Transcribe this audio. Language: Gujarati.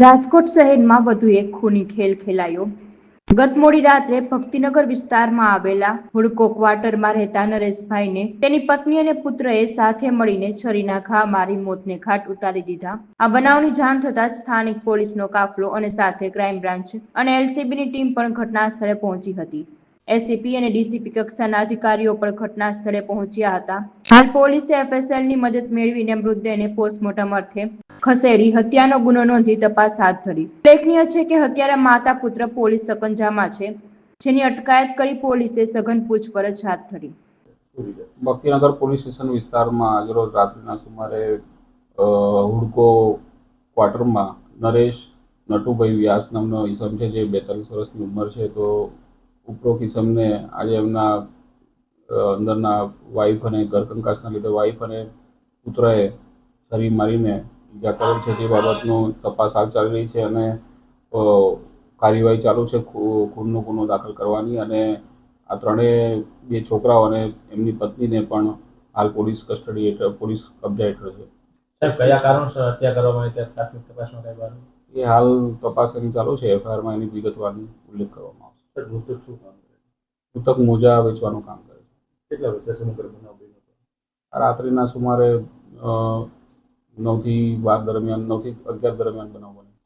રાજકોટ શહેરમાં વધુ એક ખૂની ખેલ ખેલાયો. ગત મોડી રાત્રે ભક્તિનગર વિસ્તારમાં આવેલા હુડકો ક્વાર્ટરમાં રહેતા નરેશભાઈને તેની પત્ની અને પુત્રએ સાથે મળીને છરીના ઘા મારી મોતને ઘાટ ઉતારી દીધા. આ બનાવની જાણ થતાં સ્થાનિક પોલીસનો કાફલો અને સાથે ક્રાઇમ બ્રાન્ચ અને એલસીબીની ટીમ પણ ઘટના સ્થળે પહોંચી હતી. એસીપી અને ડીસીપી કક્ષાના અધિકારીઓ પણ ઘટના સ્થળે પહોંચ્યા હતા. હાલ પોલીસે એફએસએલની મદદ મેળવીને મૃતદેહને પોસ્ટમોર્ટમ અર્થે ખસેડી, હત્યાનો ગુનો નોંધી તપાસ હાથ ધરી. ઉલ્લેખનીય છે કે હત્યારા માતા પુત્ર પોલીસ સકંજામાં છે, જેની અટકાયત કરી પોલીસે સઘન પૂછપરછ હાથ ધરી. ભક્તિનગર પોલીસ સ્ટેશન વિસ્તારમાં આજરોજ રાત્રિના સુમારે હુડકો ક્વાર્ટરમાં નરેશ, નટુભાઈ વ્યાસ નામનો ઈસમ છે, જે બેતાલીસ વર્ષની ઉંમર છે, તો ઉપરોક્ત ઈસમને આજે એમના અંદરના વાઈફ અને ઘરકંકાસના લીધે વાઈફ અને પુત્રએ છરી મારીને ઈજા કરેલ છે તે બાબતનું તપાસ હાલ ચાલી રહી છે અને કાર્યવાહી ચાલુ છે ખૂનનો ગુનો દાખલ કરવાની અને આ ત્રણેય બે છોકરાઓ અને એમની પત્નીને પણ હાલ પોલીસ કસ્ટડી હેઠળ પોલીસ કબજા હેઠળ છે. સાહેબ કયા કારણસર હત્યા કરવામાં આવી પ્રાથમિક તપાસમાં કઈ એ હાલ તપાસ એની ચાલુ છે એફઆઈઆરમાં એની વિગતવારની ઉલ્લેખ કરવામાં આવશે. મૃતક શું કામ કરે? મૃતક મોજા વેચવાનું કામ કરે છે. કેટલા વર્ષે સમગ્ર બનાવ બન્યો આ રાત્રિના સુમારે નવથી બાર દરમિયાન નવથી અગિયાર દરમિયાન બનાવ બને